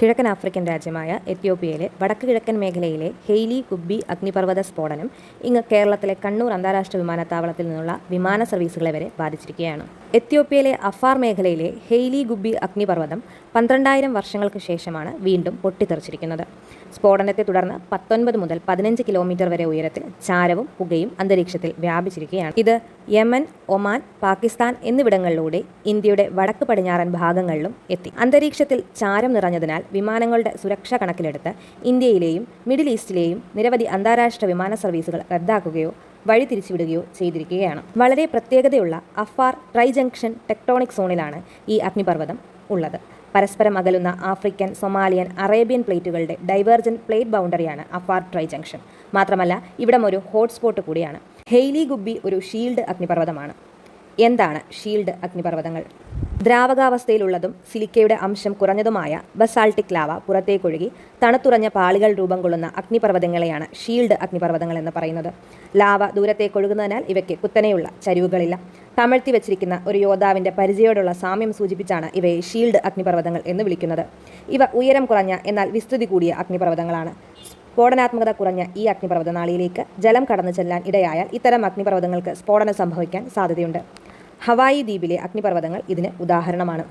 കിഴക്കൻ ആഫ്രിക്കൻ രാജ്യമായ എത്യോപ്യയിലെ വടക്ക് കിഴക്കൻ മേഖലയിലെ ഹെയ്ലി കുബ്ബി അഗ്നിപർവത സ്ഫോടനം ഇങ്ങ് കേരളത്തിലെ കണ്ണൂർ അന്താരാഷ്ട്ര വിമാനത്താവളത്തിൽ നിന്നുള്ള വിമാന സർവീസുകളെ വരെ ബാധിച്ചിരിക്കുകയാണ്. എത്യോപ്യയിലെ അഫാർ മേഖലയിലെ ഹെയ്ലി ഗുബ്ബി അഗ്നിപർവതം പന്ത്രണ്ടായിരം വർഷങ്ങൾക്ക് ശേഷമാണ് വീണ്ടും പൊട്ടിത്തെറിച്ചിരിക്കുന്നത്. സ്ഫോടനത്തെ തുടർന്ന് പത്തൊൻപത് മുതൽ പതിനഞ്ച് കിലോമീറ്റർ വരെ ഉയരത്തിൽ ചാരവും പുകയും അന്തരീക്ഷത്തിൽ വ്യാപിച്ചിരിക്കുകയാണ്. ഇത് യമൻ ഒമാൻ പാകിസ്ഥാൻ എന്നിവിടങ്ങളിലൂടെ ഇന്ത്യയുടെ വടക്ക് പടിഞ്ഞാറൻ ഭാഗങ്ങളിലും എത്തി. അന്തരീക്ഷത്തിൽ ചാരം നിറഞ്ഞതിനാൽ വിമാനങ്ങളുടെ സുരക്ഷ കണക്കിലെടുത്ത് ഇന്ത്യയിലെയും മിഡിൽ ഈസ്റ്റിലെയും നിരവധി അന്താരാഷ്ട്ര വിമാന സർവീസുകൾ റദ്ദാക്കുകയോ വഴി തിരിച്ചുവിടുകയോ ചെയ്തിരിക്കുകയാണ്. വളരെ പ്രത്യേകതയുള്ള അഫാർ ട്രൈ ജംഗ്ഷൻ ടെക്ടോണിക് സോണിലാണ് ഈ അഗ്നിപർവതം ഉള്ളത്. പരസ്പരം അകലുന്ന ആഫ്രിക്കൻ സൊമാലിയൻ അറേബ്യൻ പ്ലേറ്റുകളുടെ ഡൈവേർജൻ പ്ലേറ്റ് ബൗണ്ടറിയാണ് അഫാർ ട്രൈ ജംഗ്ഷൻ മാത്രമല്ല ഇവിടം ഒരു ഹോട്ട്സ്പോട്ട് കൂടിയാണ്. ഹെയ്ലി ഗുബ്ബി ഒരു ഷീൽഡ് അഗ്നിപർവതമാണ്. എന്താണ് ഷീൽഡ് അഗ്നിപർവതങ്ങൾ? ദ്രാവകാവസ്ഥയിലുള്ളതും സിലിക്കയുടെ അംശം കുറഞ്ഞതുമായ ബസാൾട്ടിക് ലാവ പുറത്തേക്കൊഴുകി തണുത്തുറഞ്ഞ പാളികൾ രൂപം കൊള്ളുന്ന അഗ്നിപർവതങ്ങളെയാണ് ഷീൽഡ് അഗ്നിപർവതങ്ങൾ എന്ന് പറയുന്നത്. ലാവ ദൂരത്തേക്കൊഴുകുന്നതിനാൽ ഇവയ്ക്ക് കുത്തനെയുള്ള ചരിവുകളില്ല. തമിഴ്ത്തി വെച്ചിരിക്കുന്ന ഒരു യോദ്ധാവിന്റെ പരിചയോടുള്ള സാമ്യം സൂചിപ്പിച്ചാണ് ഇവയെ ഷീൽഡ് അഗ്നിപർവതങ്ങൾ എന്ന് വിളിക്കുന്നത്. ഇവ ഉയരം കുറഞ്ഞ എന്നാൽ വിസ്തൃതി കൂടിയ അഗ്നിപർവതങ്ങളാണ്. സ്ഫോടനാത്മകത കുറഞ്ഞ ഈ അഗ്നിപർവത നാളിയിലേക്ക് ജലം കടന്നു ചെല്ലാൻ ഇടയായാൽ ഇത്തരം അഗ്നിപർവതങ്ങൾക്ക് സ്ഫോടനം സംഭവിക്കാൻ സാധ്യതയുണ്ട്. ഹവായി ദ്വീപിലെ അഗ്നിപർവതങ്ങൾ ഇതിന് ഉദാഹരണമാണ്.